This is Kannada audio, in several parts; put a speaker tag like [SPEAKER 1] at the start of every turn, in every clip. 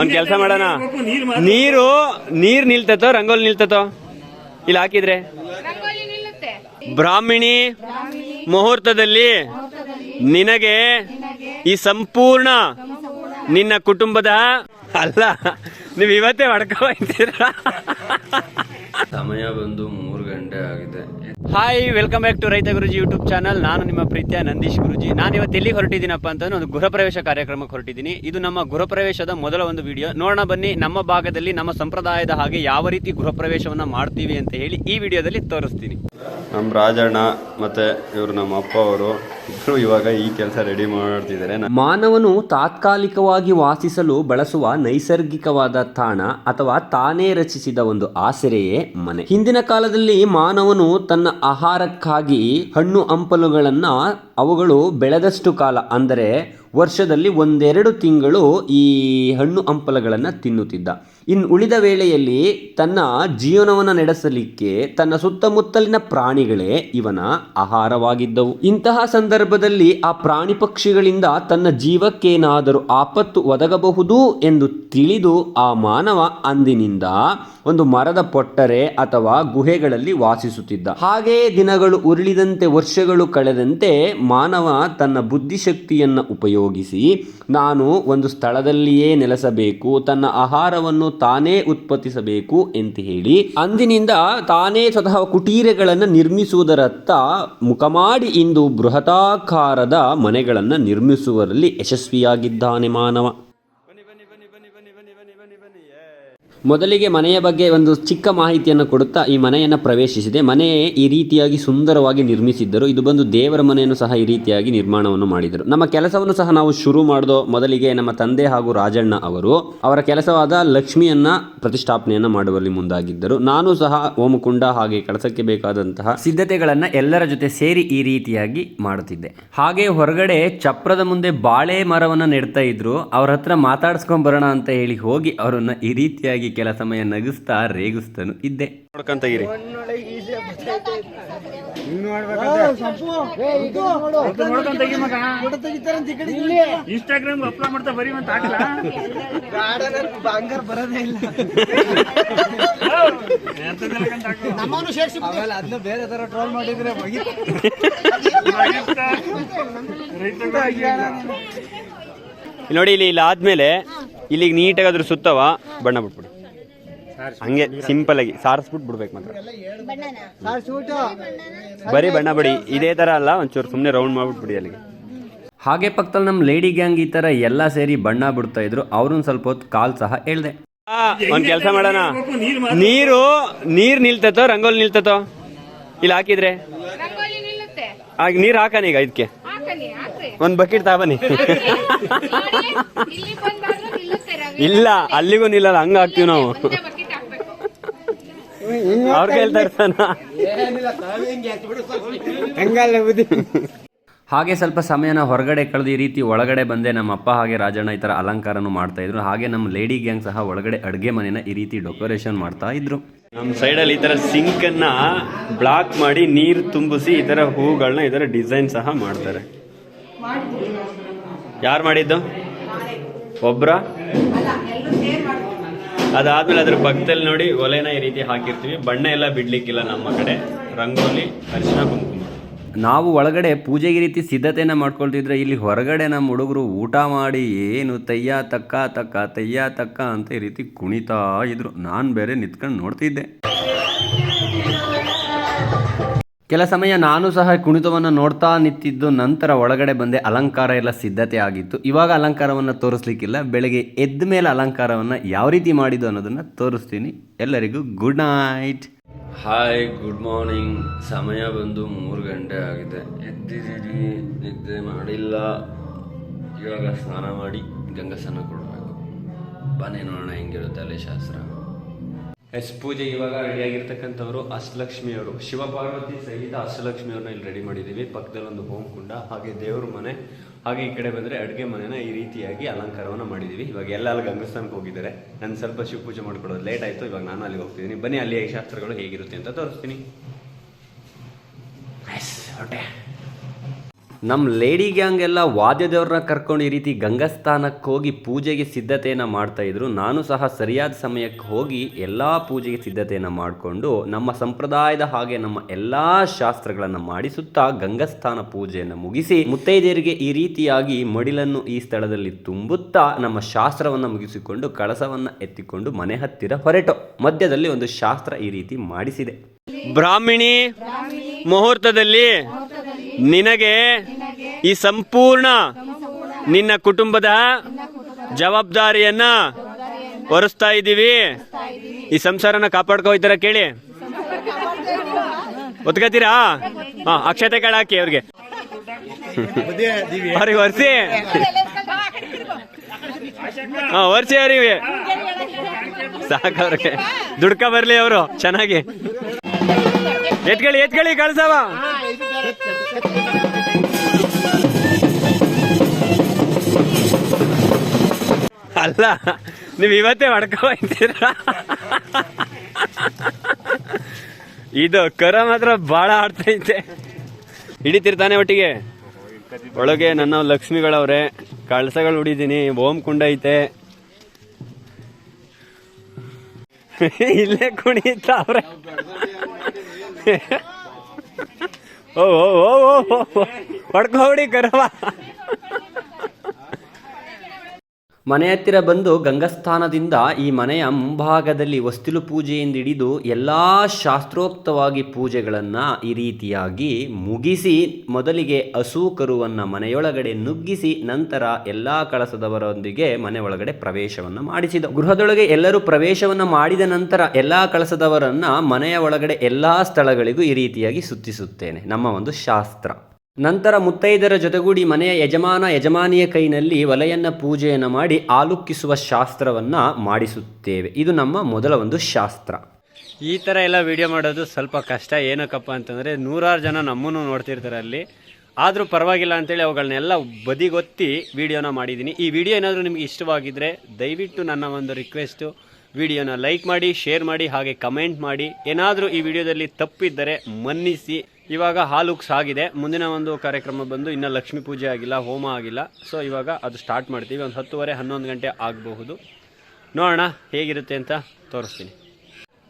[SPEAKER 1] ಒಂದ್ ಕೆಲಸ ಮಾಡೋಣ. ನೀರು ನೀರ್ ನಿಲ್ತತೋ ರಂಗೋಲಿ ನಿಲ್ತತೋ? ಇಲ್ಲಿ ಹಾಕಿದ್ರೆ? ಬ್ರಾಹ್ಮಿಣಿ ಮುಹೂರ್ತದಲ್ಲಿ ನಿನಗೆ ಈ ಸಂಪೂರ್ಣ ನಿನ್ನ ಕುಟುಂಬದ ಅಲ್ಲ ನೀವು ಇವತ್ತೇ ಹೊಡ್ಕೊಳ್ತೀರಾ ಸಮಯ ಬಂದು ಮೂರು ಗಂಟೆ ಆಗಿದೆ. ಹಾಯ್ ವೆಲ್ಕಮ್ ಬ್ಯಾಕ್ ಟು ರೈತ ಗುರುಜಿ ಯೂಟ್ಯೂಬ್ ಚಾನಲ್ ನಾನು ನಿಮ್ಮ ಪ್ರೀತಿಯ ನಂದೀಶ್ ಗುರುಜಿ. ನಾನು ಇವತ್ತು ಎಲ್ಲಿ ಹೊರಟಿದ್ದೀನಪ್ಪ ಅಂತಂದ್ರೆ ಒಂದು ಗೃಹ ಪ್ರವೇಶ ಕಾರ್ಯಕ್ರಮಕ್ಕೆ ಹೊರಟಿದ್ದೀನಿ. ಇದು ನಮ್ಮ ಗೃಹ ಪ್ರವೇಶದ ಮೊದಲ ಒಂದು ವಿಡಿಯೋ ನೋಡೋಣ ಬನ್ನಿ ನಮ್ಮ ಭಾಗದಲ್ಲಿ ನಮ್ಮ ಸಂಪ್ರದಾಯದ ಹಾಗೆ ಯಾವ ರೀತಿ ಗೃಹ ಪ್ರವೇಶವನ್ನ ಮಾಡ್ತೀವಿ ಅಂತ ಹೇಳಿ ಈ ವಿಡಿಯೋದಲ್ಲಿ ತೋರಿಸ್ತೀನಿ. ನಮ್ಮ ರಾಜಣ್ಣ ಮತ್ತೆ ಇವರು ನಮ್ಮ ಅಪ್ಪ ಅವರು ಇಬ್ಬರು ಇವಾಗ ಈ ಕೆಲಸ ರೆಡಿ ಮಾಡ್ತಿದ್ದಾರೆ. ಮಾನವನು ತಾತ್ಕಾಲಿಕವಾಗಿ ವಾಸಿಸಲು ಬಳಸುವ ನೈಸರ್ಗಿಕವಾದ ತಾಣ ಅಥವಾ ತಾನೇ ರಚಿಸಿದ ಒಂದು ಆಸರೆಯೇ ಮನೆ. ಹಿಂದಿನ ಕಾಲದಲ್ಲಿ ಮಾನವನು ತನ್ನ ಆಹಾರಕ್ಕಾಗಿ ಹಣ್ಣು ಹಂಪಲುಗಳನ್ನ ಅವುಗಳು ಬೆಳೆದಷ್ಟು ಕಾಲ, ಅಂದರೆ ವರ್ಷದಲ್ಲಿ ಒಂದೆರಡು ತಿಂಗಳು ಈ ಹಣ್ಣು ಹಂಪಲಗಳನ್ನು ತಿನ್ನುತ್ತಿದ್ದ. ಇನ್ನು ಉಳಿದ ವೇಳೆಯಲ್ಲಿ ತನ್ನ ಜೀವನವನ್ನು ನಡೆಸಲಿಕ್ಕೆ ತನ್ನ ಸುತ್ತಮುತ್ತಲಿನ ಪ್ರಾಣಿಗಳೇ ಇವನ ಆಹಾರವಾಗಿದ್ದವು. ಇಂತಹ ಸಂದರ್ಭದಲ್ಲಿ ಆ ಪ್ರಾಣಿ ಪಕ್ಷಿಗಳಿಂದ ತನ್ನ ಜೀವಕ್ಕೇನಾದರೂ ಆಪತ್ತು ಒದಗಬಹುದು ಎಂದು ತಿಳಿದು ಆ ಮಾನವ ಅಂದಿನಿಂದ ಒಂದು ಮರದ ಪೊಟ್ಟರೆ ಅಥವಾ ಗುಹೆಗಳಲ್ಲಿ ವಾಸಿಸುತ್ತಿದ್ದ. ಹಾಗೆಯೇ ದಿನಗಳು ಉರುಳಿದಂತೆ, ವರ್ಷಗಳು ಕಳೆದಂತೆ ಮಾನವ ತನ್ನ ಬುದ್ಧಿಶಕ್ತಿಯನ್ನು ಉಪಯೋಗಿಸಿ ನಾನು ಒಂದು ಸ್ಥಳದಲ್ಲಿಯೇ ನೆಲೆಸಬೇಕು, ತನ್ನ ಆಹಾರವನ್ನು ತಾನೇ ಉತ್ಪತ್ತಿಸಬೇಕು ಅಂತ ಹೇಳಿ ಅಂದಿನಿಂದ ತಾನೇ ಸ್ವತಃ ಕುಟೀರಗಳನ್ನು ನಿರ್ಮಿಸುವುದರತ್ತ ಮುಖ ಮಾಡಿ ಇಂದು ಬೃಹತಾಕಾರದ ಮನೆಗಳನ್ನು ನಿರ್ಮಿಸುವಲ್ಲಿ ಯಶಸ್ವಿಯಾಗಿದ್ದಾನೆ ಮಾನವ. ಮೊದಲಿಗೆ ಮನೆಯ ಬಗ್ಗೆ ಒಂದು ಚಿಕ್ಕ ಮಾಹಿತಿಯನ್ನು ಕೊಡುತ್ತಾ ಈ ಮನೆಯನ್ನು ಪ್ರವೇಶಿಸಿದೆ. ಮನೆ ಈ ರೀತಿಯಾಗಿ ಸುಂದರವಾಗಿ ನಿರ್ಮಿಸಿದ್ದರು. ಇದು ಬಂದು ದೇವರ ಮನೆಯನ್ನು ಸಹ ಈ ರೀತಿಯಾಗಿ ನಿರ್ಮಾಣವನ್ನು ಮಾಡಿದರು. ನಮ್ಮ ಕೆಲಸವನ್ನು ಸಹ ನಾವು ಶುರು ಮಾಡಿದೋ ಮೊದಲಿಗೆ ನಮ್ಮ ತಂದೆ ಹಾಗೂ ರಾಜಣ್ಣ ಅವರು ಅವರ ಕೆಲಸವಾದ ಲಕ್ಷ್ಮಿಯನ್ನ ಪ್ರತಿಷ್ಠಾಪನೆಯನ್ನು ಮಾಡುವಲ್ಲಿ ಮುಂದಾಗಿದ್ದರು. ನಾನು ಸಹ ಓಮಕುಂಡ ಹಾಗೆ ಕೆಲಸಕ್ಕೆ ಬೇಕಾದಂತಹ ಸಿದ್ಧತೆಗಳನ್ನ ಎಲ್ಲರ ಜೊತೆ ಸೇರಿ ಈ ರೀತಿಯಾಗಿ ಮಾಡುತ್ತಿದ್ದೆ. ಹಾಗೆ ಹೊರಗಡೆ ಚಪ್ರದ ಮುಂದೆ ಬಾಳೆ ಮರವನ್ನ ನೆಡ್ತಾ ಇದ್ರು. ಅವ್ರ ಹತ್ರ ಮಾತಾಡ್ಸ್ಕೊಂಡ್ ಬರೋಣ ಅಂತ ಹೇಳಿ ಹೋಗಿ ಅವರನ್ನು ಈ ರೀತಿಯಾಗಿ ಕೆಲ ಸಮಯ ನಗಿಸ್ತಾ ರೇಗಿಸ್ತಾನು ಇದ್ದೆ. ನೋಡ್ಕೊಂತ ಇರಿ.
[SPEAKER 2] ಇನ್ಸ್ಟಾಗ್ರಾಮ್ ಅಪ್ಲೋಡ್ ಮಾಡ್ತಾ ಬರೀ ಅಂತ ಹಾಕಲ್ಲ
[SPEAKER 3] ಬಂಗಾರ ಬರೋದೇ ಇಲ್ಲ ಅದನ್ನ ಬೇರೆ ತರ ಟ್ರೋಲ್ ಮಾಡಿದ್ರೆ
[SPEAKER 1] ನೋಡಿ ಇಲ್ಲಿ ಇಲ್ಲಿ ಆದ್ಮೇಲೆ ಇಲ್ಲಿಗೆ ನೀಟಾಗಿ ಅದ್ರ ಸುತ್ತವ ಬಣ್ಣ ಬಿಟ್ಬಿಡು. ಹಂಗೆ ಸಿಂಪಲ್ ಆಗಿ ಸಾರಿಸ್ಬಿಟ್ಟು ಬಿಡ್ಬೇಕು ಮಾತ್ರ. ಬರೀ ಬಣ್ಣ ಬಿಡಿ. ಇದೇ ತರ ಅಲ್ಲ ಒಂಚೂರು ಸುಮ್ಮನೆ ರೌಂಡ್ ಮಾಡ್ಬಿಟ್ಬಿಡಿ ಅಲ್ಲಿಗೆ. ಹಾಗೆ ಪಕ್ಕದಲ್ಲಿ ನಮ್ಮ ಲೇಡಿ ಗ್ಯಾಂಗ್ ಈ ತರ ಎಲ್ಲ ಸೇರಿ ಬಣ್ಣ ಬಿಡ್ತಾ ಇದ್ರು. ಅವ್ರನ್ನ ಸ್ವಲ್ಪ ಹೊತ್ತು ಕಾಲ್ ಸಹ ಹೇಳ್ದೆ. ಒಂದ್ ಕೆಲಸ ಮಾಡೋಣ. ನೀರು ನೀರ್ ನಿಲ್ತತೋ ರಂಗೋಲಿ ನಿಲ್ತತೋ? ಇಲ್ಲಿ ಹಾಕಿದ್ರೆ? ಆಗ ನೀರ್ ಹಾಕಣ ಈಗ ಇದಕ್ಕೆ?
[SPEAKER 4] ಒಂದು ಹಾಕ್ರಿ.
[SPEAKER 1] ಒಂದ್ ಬಕೆಟ್
[SPEAKER 4] ತಾಬನಿ ಇಲ್ಲಿ
[SPEAKER 1] ಅಲ್ಲಿಗೂ ನಿಲ್ಲಲ್ಲ ಹಂಗ ಹಾಕ್ತೀವಿ ನಾವು. ಅವ್ರ
[SPEAKER 3] ಹಂಗಲ್ಲ ಬುದ್ಧಿ.
[SPEAKER 1] ಹಾಗೆ ಸ್ವಲ್ಪ ಸಮಯನ ಹೊರಗಡೆ ಕಳೆದು ಈ ರೀತಿ ಒಳಗಡೆ ಬಂದೆ ನಮ್ಮ ಅಪ್ಪ ಹಾಗೆ ರಾಜಣ್ಣ ಈ ಥರ ಅಲಂಕಾರನು ಮಾಡ್ತಾ ಇದ್ರು. ಹಾಗೆ ನಮ್ಮ ಲೇಡಿ ಗ್ಯಾಂಗ್ ಸಹ ಒಳಗಡೆ ಅಡುಗೆ ಮನೆನ ಈ ರೀತಿ ಡೆಕೋರೇಷನ್ ಮಾಡ್ತಾ ಇದ್ರು. ನಮ್ಮ ಸೈಡಲ್ಲಿ ಈ ಥರ ಅನ್ನ ಬ್ಲಾಕ್ ಮಾಡಿ ನೀರು ತುಂಬಿಸಿ ಈ ಥರ ಹೂಗಳನ್ನ ಈ ಥರ ಡಿಸೈನ್ ಸಹ ಮಾಡ್ತಾರೆ. ಯಾರು ಮಾಡಿದ್ದು? ಒಬ್ರ? ಅದಾದ್ಮೇಲೆ ಅದ್ರ ಪಕ್ಕದಲ್ಲಿ ನೋಡಿ ಒಲೆನ ಈ ರೀತಿ ಹಾಕಿರ್ತೀವಿ. ಬಣ್ಣ ಎಲ್ಲ ಬಿಡ್ಲಿಕ್ಕಿಲ್ಲ ನಮ್ಮ ಕಡೆ. ರಂಗೋಲಿ, ಅರಿಶಿನ, ಕುಂಕುಮ. ನಾವು ಒಳಗಡೆ ಪೂಜೆಗೆ ರೀತಿ ಸಿದ್ಧತೆಯನ್ನು ಮಾಡ್ಕೊಳ್ತಿದ್ರೆ ಇಲ್ಲಿ ಹೊರಗಡೆ ನಮ್ಮ ಹುಡುಗರು ಊಟ ಮಾಡಿ ಏನು ತಯ್ಯ ತಕ್ಕ ತಕ್ಕ ತಯ್ಯ ತಕ್ಕ ಅಂತ ಈ ರೀತಿ ಕುಣಿತಾ ಇದ್ರು. ನಾನು ಬೇರೆ ನಿಂತ್ಕೊಂಡು ನೋಡ್ತಿದ್ದೆ. ಕೆಲ ಸಮಯ ನಾನು ಸಹ ಕುಣಿತವನ್ನು ನೋಡ್ತಾ ನಿಂತಿದ್ದು, ನಂತರ ಒಳಗಡೆ ಬಂದೆ ಅಲಂಕಾರ ಎಲ್ಲ ಸಿದ್ಧತೆ ಆಗಿತ್ತು. ಇವಾಗ ಅಲಂಕಾರವನ್ನು ತೋರಿಸ್ಲಿಕ್ಕಿಲ್ಲ. ಬೆಳಗ್ಗೆ ಎದ್ದ ಮೇಲೆ ಅಲಂಕಾರವನ್ನು ಯಾವ ರೀತಿ ಮಾಡಿದ್ದು ಅನ್ನೋದನ್ನು ತೋರಿಸ್ತೀನಿ. ಎಲ್ಲರಿಗೂ good night hi good morning ಸಮಯ ಬಂದು ಮೂರು ಗಂಟೆ ಆಗಿದೆ. ಎದ್ದಿದ್ದೀರಿ? ನಿದ್ದೆ ಮಾಡಿಲ್ಲ. ಇವಾಗ ಸ್ನಾನ ಮಾಡಿ ಗಂಗಸನ್ನು ಕೊಡಬೇಕು. ಬನ್ನಿ ನೋಡೋಣ, ಹೆಂಗಿರುತ್ತೆ ಅಲ್ಲಿ ಶಾಸ್ತ್ರ. ಎಸ್ ಪೂಜೆ ಇವಾಗ ರೆಡಿ ಆಗಿರ್ತಕ್ಕಂಥವ್ರು ಅಷ್ಟಲಕ್ಷ್ಮಿ ಅವರು ಶಿವ ಪಾರ್ವತಿ ಸಹಿತ ಅಷ್ಟಲಕ್ಷ್ಮಿ ಅವ್ರನ್ನ ಇಲ್ಲಿ ರೆಡಿ ಮಾಡಿದ್ದೀವಿ. ಪಕ್ಕದಲ್ಲಿ ಒಂದು ಹೋಮ್ ಹಾಗೆ ದೇವ್ರ ಮನೆ, ಹಾಗೆ ಈ ಕಡೆ ಬಂದರೆ ಅಡುಗೆ ಮನೆನ ಈ ರೀತಿಯಾಗಿ ಅಲಂಕಾರವನ್ನು ಮಾಡಿದ್ದೀವಿ. ಇವಾಗ ಎಲ್ಲ ಅಲ್ಲಿ ಗಂಗಸ್ಥಾನಕ್ಕೆ ಹೋಗಿದ್ದಾರೆ. ನಾನು ಸ್ವಲ್ಪ ಶಿವ ಪೂಜೆ ಮಾಡ್ಕೊಳ್ಳೋದು ಲೇಟ್ ಆಯಿತು. ಇವಾಗ ನಾನು ಅಲ್ಲಿಗೆ ಹೋಗ್ತಿದ್ದೀನಿ. ಬನ್ನಿ, ಅಲ್ಲಿ ಶಾಸ್ತ್ರಗಳು ಹೇಗಿರುತ್ತೆ ಅಂತ ತೋರಿಸ್ತೀನಿ. ಹೊಟ್ಟೆ. ನಮ್ಮ ಲೇಡಿ ಗ್ಯಾಂಗ್ ಎಲ್ಲ ವಾದ್ಯದವ್ರನ್ನ ಕರ್ಕೊಂಡು ಈ ರೀತಿ ಗಂಗಸ್ಥಾನಕ್ಕೆ ಹೋಗಿ ಪೂಜೆಗೆ ಸಿದ್ಧತೆಯನ್ನು ಮಾಡ್ತಾ ಇದ್ರು. ನಾನು ಸಹ ಸರಿಯಾದ ಸಮಯಕ್ಕೆ ಹೋಗಿ ಎಲ್ಲ ಪೂಜೆಗೆ ಸಿದ್ಧತೆಯನ್ನು ಮಾಡಿಕೊಂಡು ನಮ್ಮ ಸಂಪ್ರದಾಯದ ಹಾಗೆ ನಮ್ಮ ಎಲ್ಲ ಶಾಸ್ತ್ರಗಳನ್ನು ಮಾಡಿಸುತ್ತಾ ಗಂಗಸ್ಥಾನ ಪೂಜೆಯನ್ನು ಮುಗಿಸಿ ಮುತ್ತೈದೆಯರಿಗೆ ಈ ರೀತಿಯಾಗಿ ಮಡಿಲನ್ನು ಈ ಸ್ಥಳದಲ್ಲಿ ತುಂಬುತ್ತಾ ನಮ್ಮ ಶಾಸ್ತ್ರವನ್ನು ಮುಗಿಸಿಕೊಂಡು ಕಳಸವನ್ನು ಎತ್ತಿಕೊಂಡು ಮನೆ ಹತ್ತಿರ ಹೊರಟು. ಮಧ್ಯದಲ್ಲಿ ಒಂದು ಶಾಸ್ತ್ರ ಈ ರೀತಿ ಮಾಡಿಸಿದೆ. ಬ್ರಾಹ್ಮಿಣಿ, ಮುಹೂರ್ತದಲ್ಲಿ ನಿನಗೆ ಈ ಸಂಪೂರ್ಣ ನಿನ್ನ ಕುಟುಂಬದ ಜವಾಬ್ದಾರಿಯನ್ನ ಹೊರಿಸ್ತಾ ಇದ್ದೀವಿ. ಈ ಸಂಸಾರನ ಕಾಪಾಡ್ಕೋ ಹೋಯ್ತಾರ ಕೇಳಿ. ಒತ್ಕೋತೀರಾ? ಹಾ, ಅಕ್ಷತೆ ಹಾಕಿ ಅವ್ರಿಗೆ. ಅವ್ರಿಗೆ ಒರ್ಸಿ. ಹಾ, ಒರ್ಸಿ ಅವ್ರಿಗೆ. ಸಾಕವ್ರಿಗೆ ದುಡ್ಕ ಬರ್ಲಿ ಅವರು, ಚೆನ್ನಾಗಿ. ಎತ್ಕೊಳ್ಳಿ ಎತ್ಕೊಳ್ಳಿ ಕಳ್ಸವ ಅಲ್ಲ, ನೀವು ಇವತ್ತೇ ಹೊಡ್ಕೊ ಹೋಗ್ತೀರ ಇದು ಕರ ಮಾತ್ರ ಬಾಳ ಆಡ್ತೈತೆ. ಹಿಡಿತಿರ್ತಾನೆ ಒಟ್ಟಿಗೆ? ಒಳಗೆ ನನ್ನ ಲಕ್ಷ್ಮಿಗಳವ್ರೆ, ಕಳಸಗಳು ಹುಡಿದೀನಿ ಓಂ ಕುಂಡ ಐತೆ ಇಲ್ಲೇ ಕುಣಿತಾವ್ರೆ ಓ ಓ ಓ ಓ ಓ ಹೊಡ್ಕೊ ಹೊಡಿ ಕರವ ಮನೆ ಹತ್ತಿರ ಬಂದು ಗಂಗಸ್ಥಾನದಿಂದ ಈ ಮನೆಯ ಮುಂಭಾಗದಲ್ಲಿ ವಸ್ತಿಲು ಪೂಜೆಯಿಂದ ಹಿಡಿದು ಎಲ್ಲ ಶಾಸ್ತ್ರೋಕ್ತವಾಗಿ ಪೂಜೆಗಳನ್ನು ಈ ರೀತಿಯಾಗಿ ಮುಗಿಸಿ ಮೊದಲಿಗೆ ಹಸು ಕರುವನ್ನು ಮನೆಯೊಳಗಡೆ ನುಗ್ಗಿಸಿ ನಂತರ ಎಲ್ಲ ಕಳಸದವರೊಂದಿಗೆ ಮನೆಯೊಳಗಡೆ ಪ್ರವೇಶವನ್ನು ಮಾಡಿಸಿದ. ಗೃಹದೊಳಗೆ ಎಲ್ಲರೂ ಪ್ರವೇಶವನ್ನು ಮಾಡಿದ ನಂತರ ಎಲ್ಲ ಕಳಸದವರನ್ನು ಮನೆಯ ಒಳಗಡೆ ಎಲ್ಲ ಸ್ಥಳಗಳಿಗೂ ಈ ರೀತಿಯಾಗಿ ಸುತ್ತಿಸುತ್ತೇನೆ. ನಮ್ಮ ಒಂದು ಶಾಸ್ತ್ರ. ನಂತರ ಮುತ್ತೈದರ ಜೊತೆಗೂಡಿ ಮನೆಯ ಯಜಮಾನ ಯಜಮಾನಿಯ ಕೈನಲ್ಲಿ ಒಲೆಯನ್ನು ಪೂಜೆಯನ್ನು ಮಾಡಿ ಆಲುಕ್ಕಿಸುವ ಶಾಸ್ತ್ರವನ್ನ ಮಾಡಿಸುತ್ತೇವೆ. ಇದು ನಮ್ಮ ಮೊದಲ ಒಂದು ಶಾಸ್ತ್ರ. ಈ ಥರ ಎಲ್ಲ ವಿಡಿಯೋ ಮಾಡೋದು ಸ್ವಲ್ಪ ಕಷ್ಟ. ಏನಕ್ಕಪ್ಪ ಅಂತಂದರೆ ನೂರಾರು ಜನ ನಮ್ಮನ್ನು ನೋಡ್ತಿರ್ತಾರೆ ಅಲ್ಲಿ. ಆದರೂ ಪರವಾಗಿಲ್ಲ ಅಂತೇಳಿ ಅವುಗಳನ್ನೆಲ್ಲ ಬದಿಗೊತ್ತಿ ವಿಡಿಯೋನ ಮಾಡಿದ್ದೀನಿ. ಈ ವಿಡಿಯೋ ಏನಾದರೂ ನಿಮಗೆ ಇಷ್ಟವಾಗಿದ್ದರೆ ದಯವಿಟ್ಟು ನನ್ನ ಒಂದು ರಿಕ್ವೆಸ್ಟು ವಿಡಿಯೋನ ಲೈಕ್ ಮಾಡಿ ಶೇರ್ ಮಾಡಿ, ಹಾಗೆ ಕಮೆಂಟ್ ಮಾಡಿ. ಏನಾದರೂ ಈ ವಿಡಿಯೋದಲ್ಲಿ ತಪ್ಪಿದ್ದರೆ ಮನ್ನಿಸಿ. ಇವಾಗ ಹಾಲುಕ್ಸ್ ಆಗಿದೆ ಮುಂದಿನ ಒಂದು ಕಾರ್ಯಕ್ರಮ ಬಂದು ಇನ್ನೂ ಲಕ್ಷ್ಮೀ ಪೂಜೆ ಆಗಿಲ್ಲ, ಹೋಮ ಆಗಿಲ್ಲ. ಸೊ ಇವಾಗ ಅದು ಸ್ಟಾರ್ಟ್ ಮಾಡ್ತೀವಿ. ಒಂದು ಹತ್ತುವರೆ, ಹನ್ನೊಂದು ಗಂಟೆ ಆಗಬಹುದು. ನೋಡೋಣ ಹೇಗಿರುತ್ತೆ ಅಂತ ತೋರಿಸ್ತೀನಿ.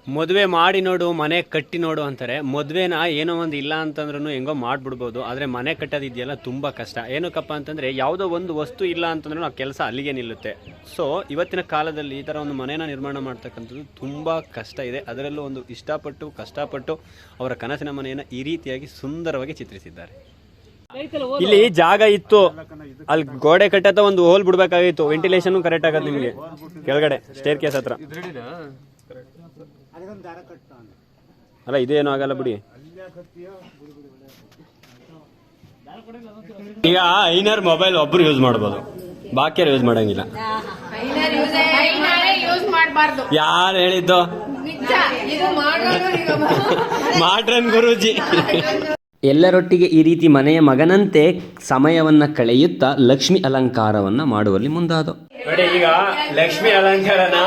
[SPEAKER 1] ಮದುವೆ ಮಾಡಿ ನೋಡು, ಮನೆ ಕಟ್ಟಿ ನೋಡು ಅಂತಾರೆ. ಮದುವೆನ ಏನೋ ಒಂದು ಇಲ್ಲ ಅಂತಂದ್ರೂ ಹೆಂಗೋ ಮಾಡಿಬಿಡ್ಬೋದು. ಆದರೆ ಮನೆ ಕಟ್ಟೋದಿದೆಯಲ್ಲ ತುಂಬ ಕಷ್ಟ. ಏನಕ್ಕಪ್ಪ ಅಂತಂದರೆ ಯಾವುದೋ ಒಂದು ವಸ್ತು ಇಲ್ಲ ಅಂತಂದ್ರೂ ಆ ಕೆಲಸ ಅಲ್ಲಿಗೆ ನಿಲ್ಲುತ್ತೆ. ಸೊ ಇವತ್ತಿನ ಕಾಲದಲ್ಲಿ ಈ ಥರ ಒಂದು ಮನೇನ ನಿರ್ಮಾಣ ಮಾಡ್ತಕ್ಕಂಥದ್ದು ತುಂಬ ಕಷ್ಟ ಇದೆ. ಅದರಲ್ಲೂ ಒಂದು ಇಷ್ಟಪಟ್ಟು, ಕಷ್ಟಪಟ್ಟು ಅವರ ಕನಸಿನ ಮನೆಯನ್ನು ಈ ರೀತಿಯಾಗಿ ಸುಂದರವಾಗಿ ಚಿತ್ರಿಸಿದ್ದಾರೆ. ಇಲ್ಲಿ ಜಾಗ ಇತ್ತು. ಅಲ್ಲಿ ಗೋಡೆ ಕಟ್ಟತ್ತ ಒಂದು ಹೋಲ್ ಬಿಡ್ಬೇಕಾಗಿತ್ತು. ವೆಂಟಿಲೇಷನ್ ಕರೆಕ್ಟ್ ಆಗತ್ತೆ ನಿಮಗೆ. ಕೆಳಗಡೆ ಸ್ಟೇರ್ ಕೇಸ್ ಹತ್ರ. ಅಲ್ಲ ಇದೇನು ಆಗಲ್ಲ ಬಿಡಿ. ಈಗ ಐನರ್ ಮೊಬೈಲ್ ಒಬ್ರು ಯೂಸ್ ಮಾಡ್ಬೋದು. ಬಾಕಿಯರು ಯೂಸ್ ಮಾಡಂಗಿಲ್ಲ.
[SPEAKER 4] ಕೈನಾರೆ ಯೂಸ್ ಮಾಡಬಾರ್ದು
[SPEAKER 1] ಯಾರು ಹೇಳಿದ್ದು ಮಾಡ್ರನ್ ಗುರೂಜಿ. ಎಲ್ಲರೊಟ್ಟಿಗೆ ಈ ರೀತಿ ಮನೆಯ ಮಗನಂತೆ ಸಮಯವನ್ನು ಕಳೆಯುತ್ತಾ ಲಕ್ಷ್ಮಿ ಅಲಂಕಾರವನ್ನು ಮಾಡುವಲ್ಲಿ ಮುಂದಾದ. ನೋಡಿ, ಈಗ ಲಕ್ಷ್ಮಿ ಅಲಂಕಾರನ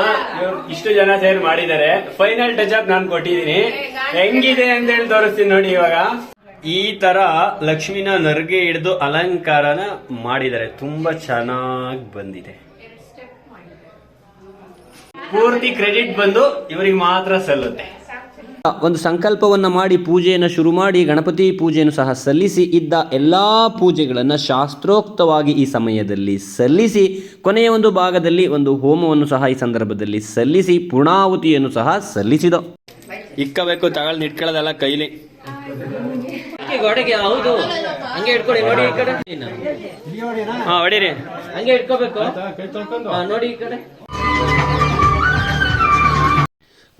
[SPEAKER 1] ಇಷ್ಟು ಜನ ಸೇರಿ ಮಾಡಿದ್ದಾರೆ. ಫೈನಲ್ ಟಚ್ ಅಪ್ ನಾನು ಕೊಟ್ಟಿದ್ದೀನಿ. ಹೆಂಗಿದೆ ಅಂತ ಹೇಳಿ ತೋರಿಸ್ತೀನಿ ನೋಡಿ ಇವಾಗ. ಈ ತರ ಲಕ್ಷ್ಮಿನ ನರ್ಗೆ ಹಿಡಿದು ಅಲಂಕಾರನ ಮಾಡಿದ್ದಾರೆ. ತುಂಬಾ ಚೆನ್ನಾಗಿ ಬಂದಿದೆ. ಪೂರ್ತಿ ಕ್ರೆಡಿಟ್ ಬಂದು ಇವರಿಗೆ ಮಾತ್ರ ಸಲ್ಲುತ್ತೆ. ಒಂದು ಸಂಕಲ್ಪವನ್ನು ಮಾಡಿ ಪೂಜೆಯನ್ನು ಶುರು ಮಾಡಿ ಗಣಪತಿ ಪೂಜೆಯನ್ನು ಸಹ ಸಲ್ಲಿಸಿ ಇದ್ದ ಎಲ್ಲ ಪೂಜೆಗಳನ್ನು ಶಾಸ್ತ್ರೋಕ್ತವಾಗಿ ಈ ಸಮಯದಲ್ಲಿ ಸಲ್ಲಿಸಿ ಕೊನೆಯ ಒಂದು ಭಾಗದಲ್ಲಿ ಒಂದು ಹೋಮವನ್ನು ಸಹ ಈ ಸಂದರ್ಭದಲ್ಲಿ ಸಲ್ಲಿಸಿ ಪೂರ್ಣಾಹುತಿಯನ್ನು ಸಹ ಸಲ್ಲಿಸಿದ. ಇಕ್ಕಬೇಕು ತಗೊಳ್ಳಿ ನಿಟ್ಕೊಳ್ಳೋದಲ್ಲ ಕೈಲಿ.
[SPEAKER 5] ಗೋಡೆಗೆ ಹೌದು. ಹಂಗೆ ಇಟ್ಕೊಳ್ಳಿ ನೋಡಿ ಈ ಕಡೆ.
[SPEAKER 1] ಹಾ ಹೊಡೀರಿ.
[SPEAKER 5] ಹಂಗೆ ಇಟ್ಕೋಬೇಕು. ನೋಡಿ ಈ ಕಡೆ.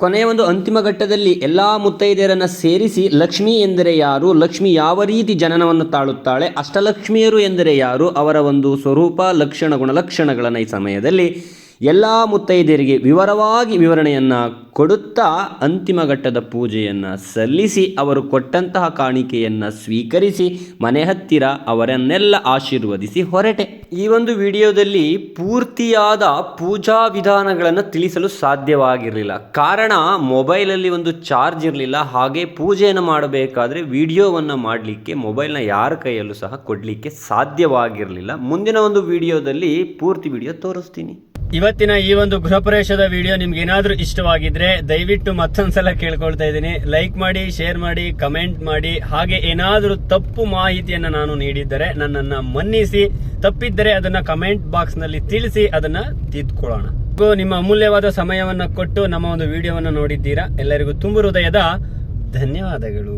[SPEAKER 1] ಕೊನೆಯ ಒಂದು ಅಂತಿಮ ಘಟ್ಟದಲ್ಲಿ ಎಲ್ಲ ಮುತ್ತೈದೆಯರನ್ನು ಸೇರಿಸಿ ಲಕ್ಷ್ಮಿ ಎಂದರೆ ಯಾರು? ಲಕ್ಷ್ಮಿ ಯಾವ ರೀತಿ ಜನನವನ್ನು ತಾಳುತ್ತಾಳೆ? ಅಷ್ಟಲಕ್ಷ್ಮಿಯರು ಎಂದರೆ ಯಾರು? ಅವರ ಒಂದು ಸ್ವರೂಪ, ಲಕ್ಷಣ, ಗುಣಲಕ್ಷಣಗಳನ್ನು ಈ ಸಮಯದಲ್ಲಿ ಎಲ್ಲ ಮುತ್ತೈದೆಯರಿಗೆ ವಿವರವಾಗಿ ವಿವರಣೆಯನ್ನು ಕೊಡುತ್ತಾ ಅಂತಿಮ ಘಟ್ಟದ ಪೂಜೆಯನ್ನು ಸಲ್ಲಿಸಿ ಅವರು ಕೊಟ್ಟಂತಹ ಕಾಣಿಕೆಯನ್ನು ಸ್ವೀಕರಿಸಿ ಮನೆ ಹತ್ತಿರ ಅವರನ್ನೆಲ್ಲ ಆಶೀರ್ವದಿಸಿ ಹೊರಟೆ. ಈ ಒಂದು ವಿಡಿಯೋದಲ್ಲಿ ಪೂರ್ತಿಯಾದ ಪೂಜಾ ವಿಧಾನಗಳನ್ನು ತಿಳಿಸಲು ಸಾಧ್ಯವಾಗಿರಲಿಲ್ಲ. ಕಾರಣ ಮೊಬೈಲಲ್ಲಿ ಒಂದು ಚಾರ್ಜ್ ಇರಲಿಲ್ಲ. ಹಾಗೆ ಪೂಜೆಯನ್ನು ಮಾಡಬೇಕಾದ್ರೆ ವಿಡಿಯೋವನ್ನು ಮಾಡಲಿಕ್ಕೆ, ಮೊಬೈಲ್ನ ಯಾರ ಕೈಯಲ್ಲೂ ಸಹ ಕೊಡಲಿಕ್ಕೆ ಸಾಧ್ಯವಾಗಿರಲಿಲ್ಲ. ಮುಂದಿನ ಒಂದು ವಿಡಿಯೋದಲ್ಲಿ ಪೂರ್ತಿ ವಿಡಿಯೋ ತೋರಿಸ್ತೀನಿ. ಇವತ್ತಿನ ಈ ಒಂದು ಗೃಹ ಪ್ರವೇಶದ ವಿಡಿಯೋ ನಿಮ್ಗೆ ಏನಾದ್ರೂ ಇಷ್ಟವಾಗಿದ್ರೆ ದಯವಿಟ್ಟು ಮತ್ತೊಂದ್ಸಲ ಕೇಳ್ಕೊಳ್ತಾ ಇದ್ದೀನಿ. ಲೈಕ್ ಮಾಡಿ ಶೇರ್ ಮಾಡಿ ಕಮೆಂಟ್ ಮಾಡಿ, ಹಾಗೆ ಏನಾದ್ರೂ ತಪ್ಪು ಮಾಹಿತಿಯನ್ನ ನಾನು ನೀಡಿದ್ದರೆ ನನ್ನನ್ನ ಮನ್ನಿಸಿ, ತಪ್ಪಿದ್ದರೆ ಅದನ್ನ ಕಮೆಂಟ್ ಬಾಕ್ಸ್ನಲ್ಲಿ ತಿಳಿಸಿ ಅದನ್ನ ತಿದ್ಕೊಳ್ಳೋಣ. ನಿಮ್ಮ ಅಮೂಲ್ಯವಾದ ಸಮಯವನ್ನ ಕೊಟ್ಟು ನಮ್ಮ ಒಂದು ವಿಡಿಯೋವನ್ನ ನೋಡಿದ್ದೀರಾ? ಎಲ್ಲರಿಗೂ ತುಂಬು ಹೃದಯದ ಧನ್ಯವಾದಗಳು.